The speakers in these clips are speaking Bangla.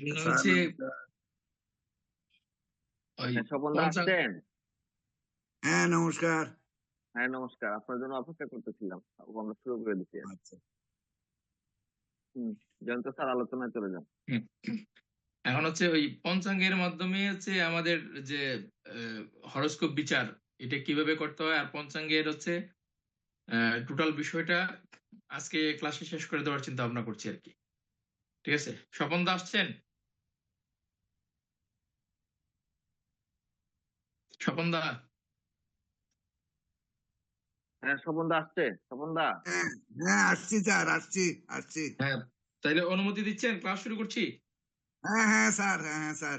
হচ্ছে হ্যাঁ, হ্যাঁ নমস্কার। হ্যাঁ নমস্কার। আপনার জন্য অপেক্ষা করতেছিলাম। আমরা শুরু করে দিচ্ছি। আচ্ছা। জয়ন্ত স্যার আলোচনায় চলে যান। এখন হচ্ছে ওই পঞ্চাঙ্গের মাধ্যমে হচ্ছে আমাদের যে হরস্কোপ বিচার এটা কীভাবে করতে হয়? আর পঞ্চাঙ্গের হচ্ছে টোটাল বিষয়টা আজকে ক্লাসে শেষ করে দেওয়ার চিন্তা ভাবনা করছি আর কি। ঠিক আছে? স্বপন দা আসছেন? স্বপন দা? হ্যাঁ স্বপন দা আসছে স্বপন দা। হ্যাঁ হ্যাঁ আসছি স্যার আসছি আসছি। হ্যাঁ তাইলে অনুমতি দিচ্ছেন? ক্লাস শুরু করছি। হ্যাঁ হ্যাঁ স্যার হ্যাঁ হ্যাঁ স্যার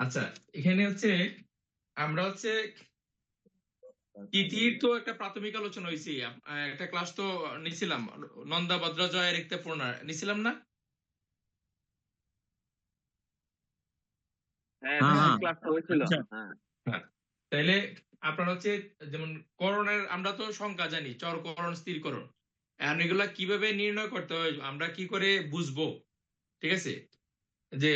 আচ্ছা এখানে হচ্ছে আমরা হচ্ছে তিথির তো একটা প্রাথমিক আলোচনা হয়েছে একটা ক্লাস তো নিছিলাম নন্দা ভদ্রাজয়ের একটা পূর্ণা নিছিলাম না হ্যাঁ হ্যাঁ, হ্যাঁ। আচ্ছা। হ্যাঁ তাইলে আপনার হচ্ছে যেমন করণের আমরা তো সংখ্যা জানি চর চরকরণ স্থিরকরণ এখন এগুলা কীভাবে নির্ণয় করতে হয় আমরা কি করে বুঝব ঠিক আছে যে।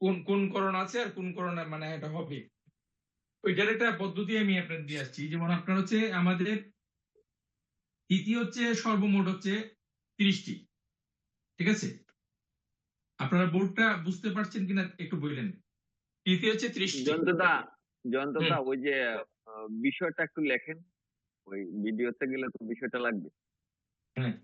কোন কোন করণ আছে আর কোন করণ মানে এটা হবে ওইটার একটা পদ্ধতি আমি আপনার দিয়ে আসছি। যেমন আপনার হচ্ছে আমাদের তিথি হচ্ছে সর্বমোট হচ্ছে তিরিশটি। ঠিক আছে? আপনারা বোর্ডটা বুঝতে পারছেন কিনা একটু বললেন। তিথি হচ্ছে ত্রিশটি। জয়ন্ত দা জয়ন্ত দা ওই যে বিষয়টা একটু লেখেন। ওই ভিডিওতে গেলে তো বিষয়টা লাগবে। হ্যাঁ।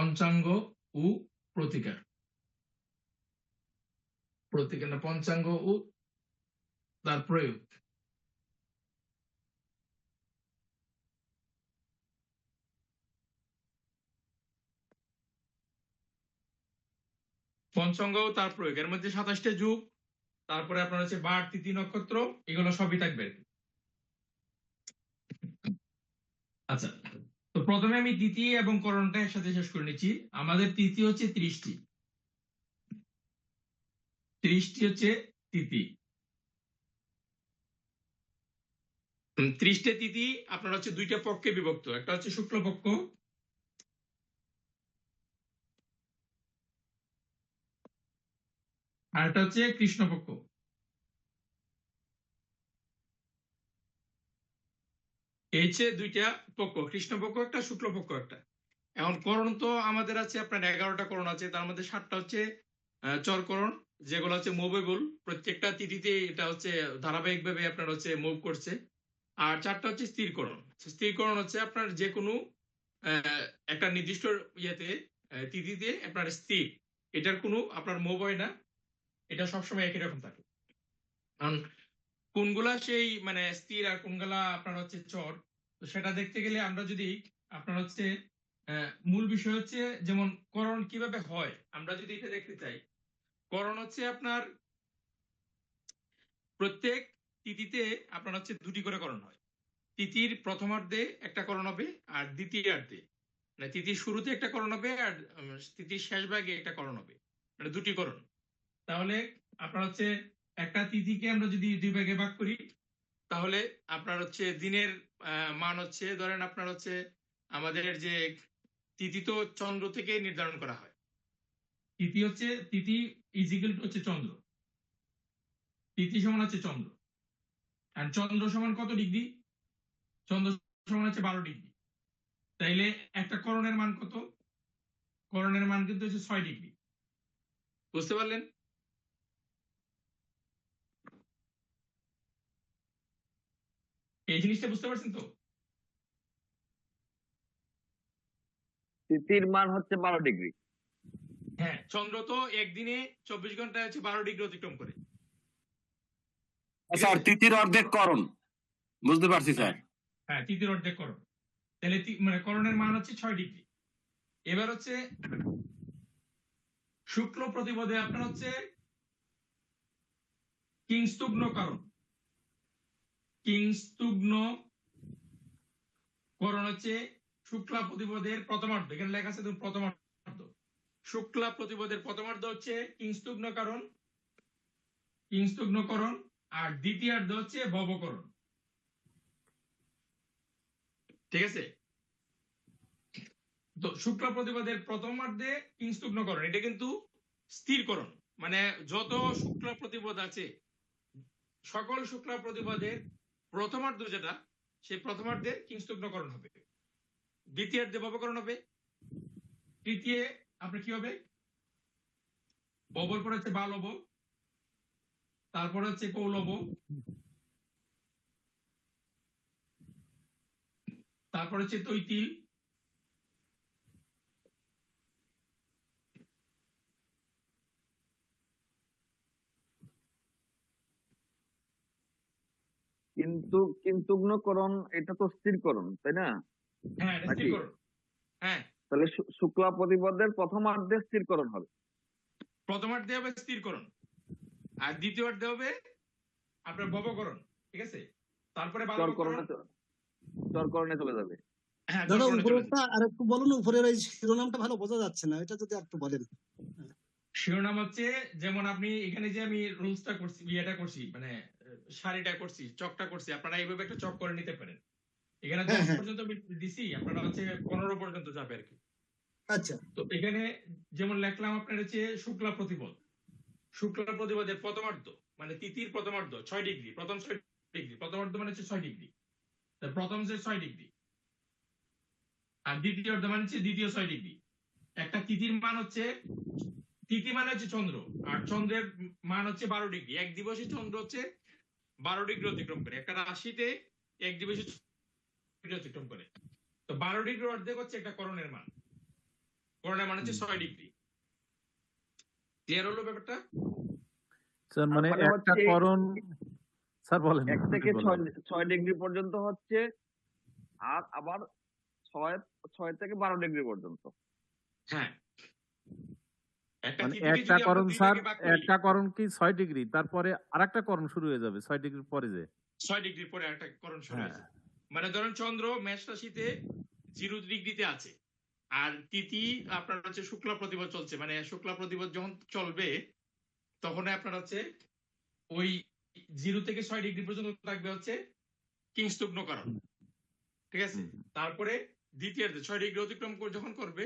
পঞ্চাঙ্গ ও প্রতিকার। প্রতিকার না, পঞ্চাঙ্গ ও তার প্রয়োগ। পঞ্চাঙ্গ ও তার প্রয়োগ, এর মধ্যে সাতাশটা যুগ, তারপরে আপনার হচ্ছে বার তিথি নক্ষত্র, এগুলো সবই থাকবে। আচ্ছা। তো প্রথমে আমি তিথি এবং করণটা একসাথে শেষ করে নিচ্ছি। আমাদের তৃতীয় হচ্ছে ত্রিশটি। ত্রিশটি হচ্ছে তিথি। ত্রিশটা তিথি আপনার হচ্ছে দুইটা পক্ষে বিভক্ত। একটা হচ্ছে শুক্লপক্ষ। আর একটা হচ্ছে কৃষ্ণপক্ষ। এই হচ্ছে দুইটা পক্ষ কৃষ্ণপক্ষ একটা শুক্লপক্ষ একটা। এখন করণ তো আমাদের আছে, আপনার এগারোটা করণ আছে, তার মধ্যে সাতটা হচ্ছে চরকরণ যেগুলো হচ্ছে মুভেবল প্রত্যেকটা তিথিতে এটা হচ্ছে ধারাবাহিক ভাবে আপনার হচ্ছে মুভ করছে। আর চারটা হচ্ছে স্থিরকরণ স্থিরকরণ হচ্ছে আপনার যে কোনো একটা নির্দিষ্ট ইয়েতে তিথিতে আপনার স্থির। এটার কোনো আপনার মুভ হয় না। এটা সবসময় একই রকম থাকে। কারণ কোনগুলা সেই মানে স্থির আর কোনগুলা আপনার হচ্ছে চর, তো সেটা দেখতে গেলে আমরা যদি, আপনার হচ্ছে মূল বিষয় হচ্ছে যেমন করণ কীভাবে হয়, আমরা যদি এটা দেখতে চাই। করণ হচ্ছে আপনার, প্রত্যেক তিথিতে আপনার হচ্ছে দুটি করে করণ হয়। তিথির প্রথমার্ধে একটা করণ হবে আর দ্বিতীয়ার্ধে। মানে তিথির শুরুতে একটা করণ হবে আর তিথির শেষ ভাগে একটা করণ হবে। মানে দুটি করণ। তাহলে আপনার হচ্ছে একটা তিথিকে আমরা যদি দুই ভাগে ভাগ করি, তাহলে আপনার হচ্ছে দিনের মান হচ্ছে, ধরেন আপনার হচ্ছে আমাদের যে তিথি তো চন্দ্র থেকে নির্ধারণ করা হয়। তিথি হচ্ছে, তিথি ইজিক্যাল হচ্ছে চন্দ্র। তিথি সমান হচ্ছে চন্দ্র। আর চন্দ্র সমান কত ডিগ্রি? চন্দ্র সমান হচ্ছে বারো ডিগ্রি। তাইলে একটা করণের মান কত? করণের মান কিন্তু হচ্ছে ছয় ডিগ্রি। বুঝতে পারলেন? এই জিনিসটা বুঝতে পারছেন তো? তিথির মান হচ্ছে বারো ডিগ্রি। হ্যাঁ চন্দ্র তো একদিনে চব্বিশ ঘন্টায় হচ্ছে বারো ডিগ্রি অতিক্রম করে। স্যার তিথির অর্ধেক করণ। বুঝতে পারছি স্যার। হ্যাঁ তৃতীয় অর্ধেক করণ। তাহলে তি- মানে করণের মান হচ্ছে ছয় ডিগ্রি। এবার হচ্ছে শুক্ল প্রতিপদে আপনার হচ্ছে কিংস্তুগ্ন কারণ। কিংস্তুগ্ন করণ হচ্ছে শুক্লা প্রতিপদের প্রথমার্ধ। এখানে লেখা আছে প্রথমার্ধ। শুক্লা প্রতিপদের প্রথমার্ধ হচ্ছে কিংস্তুগ্নকরণ কিংস্তুগ্নকরণ আর দ্বিতীয়ার্ধ হচ্ছে ভবকরণ। ঠিক আছে? তো শুক্লা প্রতিপদের প্রথমার্ধে এটা কিন্তু স্থিরকরণ মানে যত শুক্লা প্রতিপদ আছে, সকল শুক্লা প্রতিপদের প্রথমার্ধ যেটা, সেই প্রথমার্ধে কিংস্তগ্নকরণ হবে। দ্বিতীয়ার্ধে ববকরণ হবে। তৃতীয় আপনার কি হবে? ববর পরে হচ্ছে বালব তারপর হচ্ছে কৌলব তারপর হচ্ছে তৈতিল। কিন্তু কিন্তুগ্নকরণ এটা তো স্থিরকরণ তাই না? হ্যাঁ নাকি? হ্যাঁ। তাহলে শুক্লা প্রতিপদের প্রথমার্ধে স্থিরকরণ হবে। প্রথমার্ধে হবে স্থিরকরণ। আর দ্বিতীয়ার্ধে হবে আপনার ভবকরণ ঠিক আছে? তারপরে চরকরণে চলে যাবে। হ্যাঁ দাদা আর একটু বলুন উপরের শিরোনামটা ভালো বোঝা যাচ্ছে না এটা যদি একটু বলেন। শিরোনাম হচ্ছে যেমন আপনি এখানে যে আমি রুলসটা করছি বিয়েটা করছি মানে শাড়িটা করছি চকটা করছি আপনারা এইভাবে একটা চক করে নিতে পারেন। এখানে হ্যাঁ, দশ হ্যাঁ। পর্যন্ত দিছি আপনারা হচ্ছে পনেরো পর্যন্ত যাবে আর কি। আচ্ছা। তো এখানে যেমন লিখলাম আপনার হচ্ছে শুক্লা প্রতিপদ। শুক্লা প্রতিপদের প্রথমার্ধ মানে তিথির প্রথমার্ধ ছয় ডিগ্রি প্রথম ছয় ডিগ্রি প্রথমার্ধ মানে হচ্ছে ছয় ডিগ্রি। প্রথম হচ্ছে ছয় ডিগ্রি আর দ্বিতীয় অর্ধ মানে হচ্ছে দ্বিতীয় ছয় ডিগ্রি। একটা তিথির মান হচ্ছে তিথি মানে হচ্ছে চন্দ্র আর চন্দ্রের মান হচ্ছে বারো ডিগ্রি। এক দিবসে চন্দ্র হচ্ছে বারো ডিগ্রি অতিক্রম করে। একটা রাশিতে এক দিবসে ডিগ্রি অতিক্রম করে। তো বারো ডিগ্রি অর্ধেক হচ্ছে একটা করণের মান। করণের মান হচ্ছে ছয় ডিগ্রি। ক্লিয়ার হলো ব্যাপারটা? স্যার মানে একটা করণ স্যার বলেন এক থেকে ছয় ছয় ডিগ্রি পর্যন্ত হচ্ছে আর আবার ছয় ছয় থেকে বারো ডিগ্রি পর্যন্ত। হ্যাঁ। একটা মানে করণ স্যার একটা করণ কি ছয় ডিগ্রি তারপরে আরেকটা করণ শুরু হয়ে যাবে ছয় ডিগ্রির পরে যে। ছয় ডিগ্রি পরে একটা করণ শুরু হ্যাঁ হয়েছে মানে ধরেন চন্দ্র মেষ রাশিতে জিরো ডিগ্রিতে আছে আর তিথি আপনার হচ্ছে শুক্লা প্রতিপদ চলছে মানে শুক্লা প্রতিপদ যখন চলবে তখন আপনার হচ্ছে ওই জিরো থেকে ছয় ডিগ্রি পর্যন্ত থাকবে হচ্ছে কিংস্তুগ্নকরণ। ঠিক আছে? তারপরে দ্বিতীয়ার্ধে ছয় ডিগ্রি অতিক্রম করে যখন করবে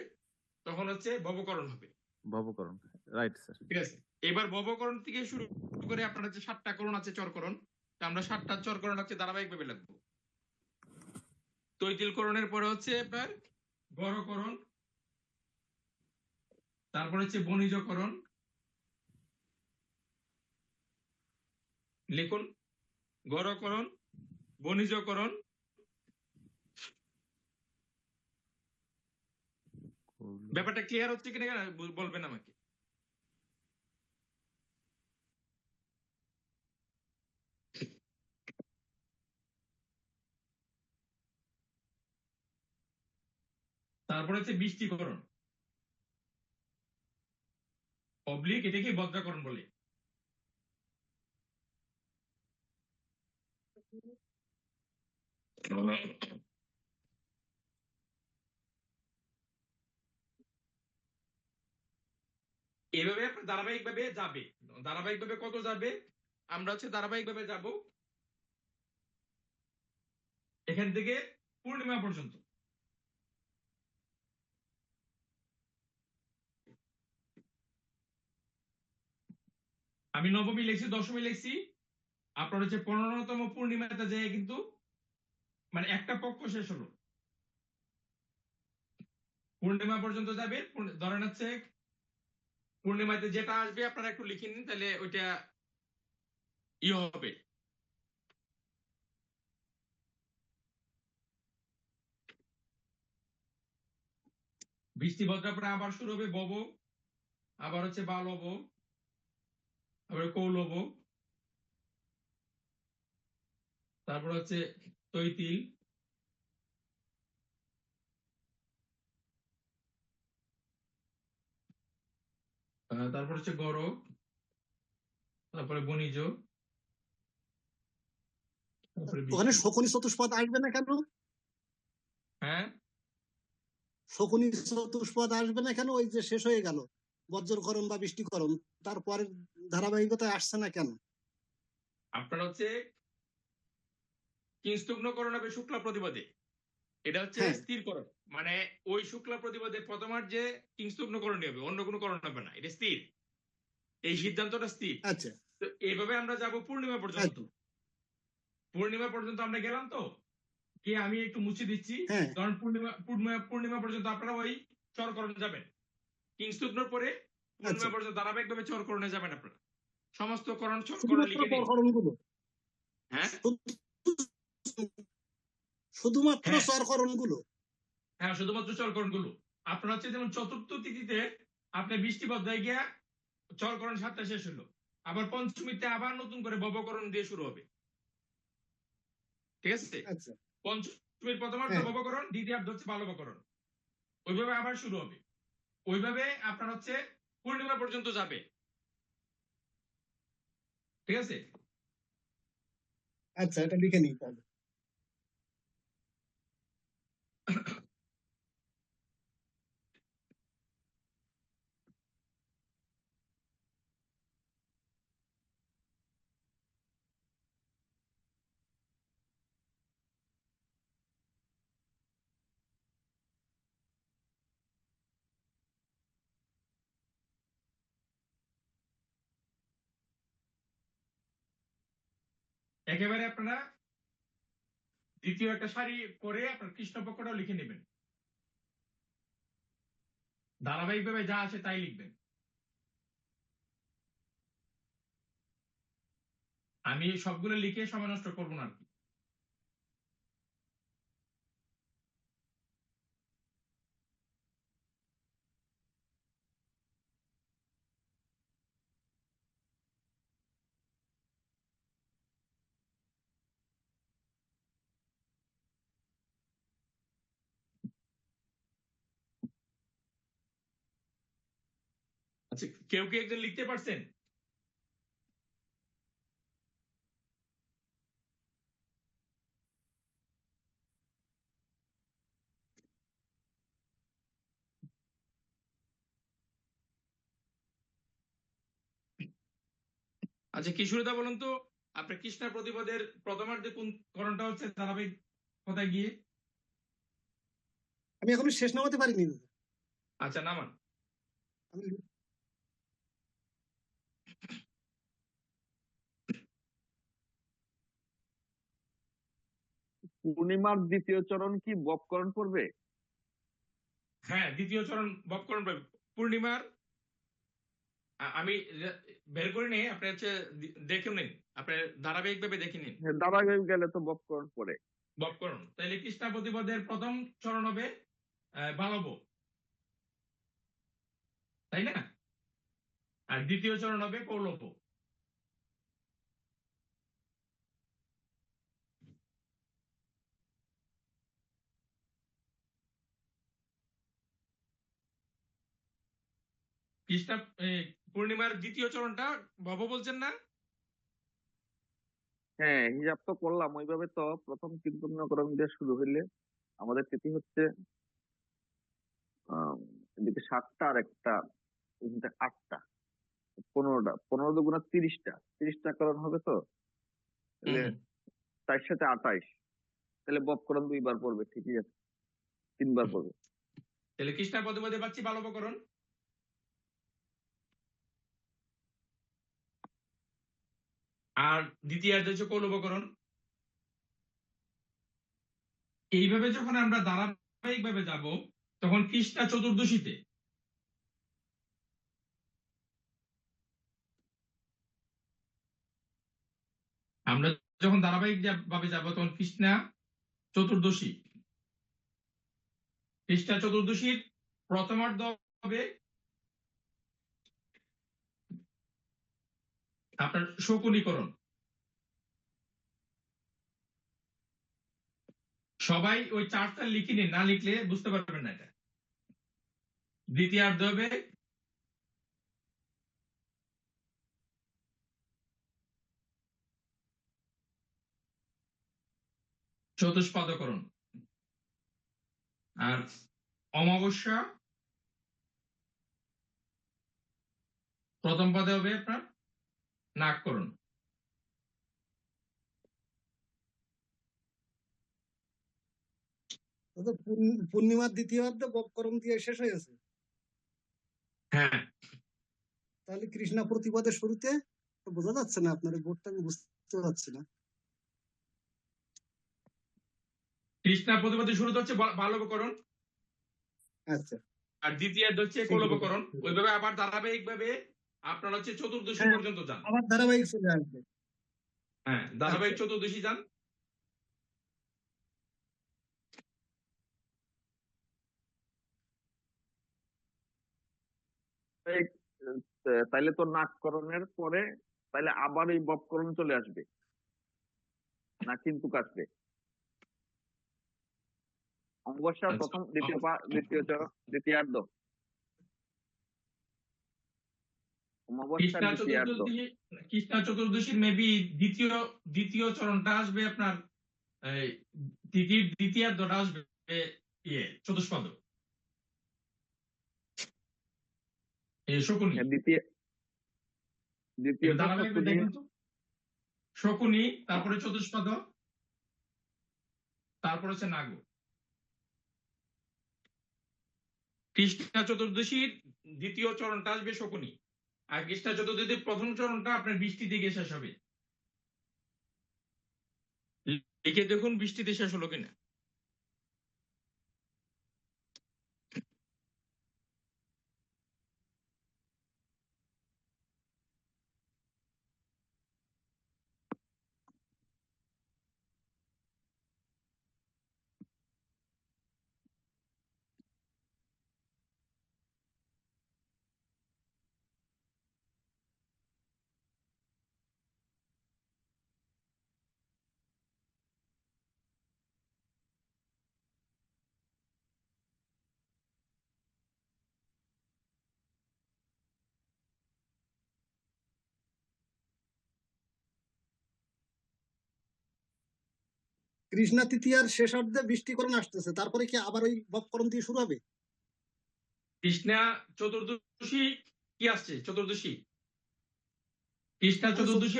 তখন হচ্ছে ভবকরণ হবে। ভবকরণ। রাইট স্যার ঠিক আছে। এবার ভবকরণ থেকে শুরু করে আপনার হচ্ছে সাতটা করণ আছে চরকরণ। আমরা সাতটা চরকরণ হচ্ছে ধারাবাহিক ভাবে লাগবো তৈতিলকরণের পরে হচ্ছে আপনার গড়করণ, তারপর হচ্ছে বণিজকরণ। লিখুন, গড়করণ, বণিজকরণ ব্যাপারটা ক্লিয়ার হচ্ছে কিনা বল- বলবেন আমাকে। তারপরে হচ্ছে বৃষ্টিকরণ অবলিক এটাকে বজ্রাকরণ বলে। এভাবে আপনার ধারাবাহিক যাবে। ধারাবাহিক ভাবে কত যাবে? আমরা হচ্ছে ধারাবাহিক ভাবে যাব এখান থেকে পূর্ণিমা পর্যন্ত। আমি নবমী লিখছি, দশমী লিখছি। আপনার হচ্ছে পনেরোতম পূর্ণিমাতে যেয়ে কিন্তু মানে একটা পক্ষ শেষ হলো। পূর্ণিমা পর্যন্ত যাবে ধরেন হচ্ছে পূর্ণিমাতে যেটা আসবে, আপনারা একটু লিখে নিন, তাহলে ওইটা ই হবে। বৃষ্টি পরে আবার শুরু হবে বব, আবার হচ্ছে বাল বালব আবার কৌলব তারপর হচ্ছে তৈতিল তারপর হচ্ছে গরক তারপরে বণিজ ওখানে শকুনি চতুষ্পদ আসবে না কেন? হ্যাঁ? শকুনি চতুষ্পদ আসবে না কেন? ওই যে শেষ হয়ে গেল। বজ্রকরণ বা বৃষ্টিকরণ তারপরের ধারাবাহিকতায় আসছে না কেন? আপনার হচ্ছে কিংস্তুগ্নকরণ হবে শুক্লা প্রতিপদে এটা হচ্ছে হ্যাঁ। স্থিরকরণ। মানে ওই শুক্লা প্রতিপদে প্রথমার যে কিংস্তুগ্নকরণ হবে অন্য কোনো করণ হবে না এটা স্থির। এই সিদ্ধান্তটা স্থির। আচ্ছা। তো এইভাবে আমরা যাব পূর্ণিমা পর্যন্ত। পূর্ণিমা পর্যন্ত আমরা গেলাম তো? গিয়ে আমি একটু মুছে দিচ্ছি। হ্যাঁ। ধরুন পূর্ণিমা পূর্ণিমা পূর্ণিমা পর্যন্ত আপনারা ওই চরকরণ যাবেন। কিংস্তুগ্নর পরে পূর্ণিমা আচ্ছা। পর্যন্ত ধারাবাহিকভাবে চরকরণে যাবেন আপনারা। সমস্ত করণ চরকরণ লিখে হ্যাঁ? শুধুমাত্র হ্যাঁ। চরকরণগুলো হ্যাঁ শুধুমাত্র চরকরণগুলো আপনার হচ্ছে যেমন চতুর্থ তিথিতে আপনি বৃষ্টি পদ্মায় গিয়া চরকরণ সাতটা শেষ হলো। আবার পঞ্চমীতে আবার নতুন করে ভবকরণ দিয়ে শুরু হবে। ঠিক আছে? আচ্ছা। পঞ্চমীর প্রথমার্ধ হ্যাঁ। ভবকরণ দ্বিতীয়ার্ধ হচ্ছে বালবকরণ ওইভাবে আবার শুরু হবে। ওইভাবে আপনার হচ্ছে পূর্ণিমা পর্যন্ত যাবে। ঠিক আছে? আচ্ছা এটা লিখে নিই তাহলে। একেবারে আপনারা দ্বিতীয় একটা সারি করে আপনার কৃষ্ণপক্ষটাও লিখে নেবেন। ধারাবাহিকভাবে যা আছে তাই লিখবেন। আমি সবগুলো লিখে সময় নষ্ট করব না আর কি। আচ্ছা কেউ কি একজন লিখতে পারছেন? আচ্ছা কিশোরদা বলুন তো? আপনার কৃষ্ণা প্রতিপদের প্রথমার্ধে কোন করণটা হচ্ছে ধারাবাহিক কোথায় গিয়ে? আমি এখনও শেষ নামাতে পারিনি। আচ্ছা নামান। পূর্ণিমার দ্বিতীয় চরণ কি বপকরণ পড়বে হ্যাঁ দ্বিতীয় চরণ বপকরণ পাবে। পূর্ণিমার আমি বের করে নিই আপনি হচ্ছে দেখে নিন। আপনি ধারাবাহিক ভাবে দেখে নিন। হ্যাঁ, দাঁড়াগাই গেলে তো বপকরণ পড়ে। বপকরণ তাহলে কৃষ্ণা প্রতিপদের প্রথম চরণ হবে আহ, বালব। তাই না? আর দ্বিতীয় চরণ হবে কৌলভ কৃষ্ণা পূর্ণিমার দ্বিতীয় চরণটা ভব বলছেন না? হ্যাঁ হিসাব তো করলাম ওইভাবে তো প্রথম কীর্তনকরণ দিয়ে শুরু হইলে আমাদের তিথি হচ্ছে এদিকে সাতটা আর একটা আটটা পনেরোটা পনেরো দুগুণা তিরিশটা তিরিশটা করণ হবে তো? তার সাথে আঠাইশ তাহলে বপকরণ দুইবার পড়বে ঠিকই আছে তিনবার পড়বে। তাহলে কৃষ্ণা প্রতিপদে পাচ্ছি ভালো বালবকরণ আর দ্বিতীয়ার্ধ হচ্ছে কৌলবকরণ এইভাবে যখন আমরা ধারাবাহিক ভাবে যাব, তখন কৃষ্ণা চতুর্দশীতে। আমরা যখন ধারাবাহিক ভাবে যাব, তখন কৃষ্ণা চতুর্দশী। কৃষ্ণা চতুর্দশীর প্রথমার্ধ হবে আপনার শকুনীকরণ। সবাই ওই চারটা লিখে নিন, না লিখলে বুঝতে পারবেন না এটা। দ্বিতীয়ার্ধ হবে চতুষ্পাদকরণ। আর অমাবস্যা প্রথম পদে হবে আপনার ও তো পূর্ণ- পূর্ণিমার দ্বিতীয় অর্ধে দিয়ে শেষ হয়েছে হ্যাঁ। তাহলে কৃষ্ণা শুরুতে বোঝা যাচ্ছে না আপনার বোর্ডটা আমি বুঝতে পারছি না। কৃষ্ণা প্রতিপদে শুরুতে হচ্ছে বালবকরণ আচ্ছা। আর দ্বিতীয় হচ্ছে কলবকরণ ওইভাবে আবার ধারাবাহিক ভাবে আপনার হচ্ছে চতুর্দশী হ্যাঁ। পর্যন্ত যান আবার ধারাবাহিক চলে আসবে হ্যাঁ ধারাবাহিক আচ্ছা। চতুর্দশী যান এই, তাইলে তো নাককরণের পরে তাইলে আবার এই বপকরণ চলে আসবে না কিন্তু কাটবে অমাবস্যার আচ্ছা। প্রথম দ্বিতীয় পা দ্বিতীয় চরণ দ্বিতীয়ার্ধ অমাবস্যার কৃষ্ণা চতুর্দশীর মেবি দ্বিতীয় দ্বিতীয় চরণটা আসবে আপনার দ্বিতীয়ার্ধটা আসবে ইয়ে চতুষ্পদ। শকুনি। হ্যাঁ, শকুনি তারপরে চতুষ্পদ তারপর হচ্ছে নাগ। কৃষ্ণা চতুর্দশীর দ্বিতীয় চরণটা আসবে শকুনি। আর কৃষ্ণা চতুর্দশীর প্রথম চরণটা আপনার বৃষ্টি দিকে শেষ হবে। লিখে দেখুন বৃষ্টিতে শেষ হলো কিনা। কৃষ্ণা তৃতীয়ার শেষ অর্ধে বৃষ্টিকরণ আসতেছে তারপরে কি আবার ওই বপকরণ দিয়ে শুরু হবে? কৃষ্ণা চতুর্দশী কি আসছে? চতুর্দশী? কৃষ্ণা চতুর্দশী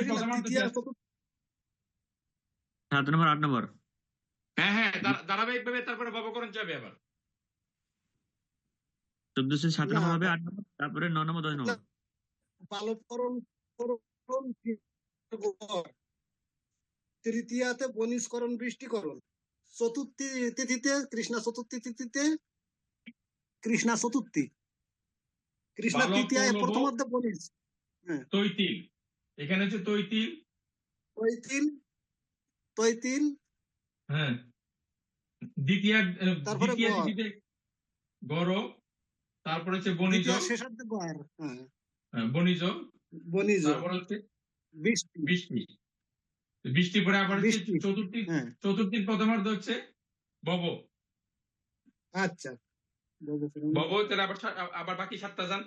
সাত নম্বর আট নম্বর। হ্যাঁ হ্যাঁ ধারা- ধারাবাহিকভাবে তারপরে বাবকরণ যাবে আবার। চোদ্দশো সাত নম্বর হবে আট নম্বর তারপরে ন নম্বর দশ নম্বর। তৃতীয়াতে বনিষ্করণ বৃষ্টিকরণ। চতুর্থী তিথিতে কৃষ্ণা চতুর্থী তিথিতে কৃষ্ণা চতুর্থী। কৃষ্ণা পৌলভ। প্রথমার্ধে বনিস তৈতিল। এখানে হচ্ছে তৈতিল। তৈতিল তৈতিল। হ্যাঁ। দ্বিতীয় তারপরে দ্বিতীয়। তিথিতে তারপর হচ্ছে দ্বিতীয় শেষার্ধে গড় হ্যাঁ। হ্যাঁ, বণিজ। বনিজ তারপর হচ্ছে বৃষ্টি। বৃষ্টি। বৃষ্টি পরে আবার। চতুর্থী হ্যাঁ চতুর্থীর প্রথমার্ধ হচ্ছে বব আচ্ছা। বব তাহলে আবার আবার বাকি সাতটা যান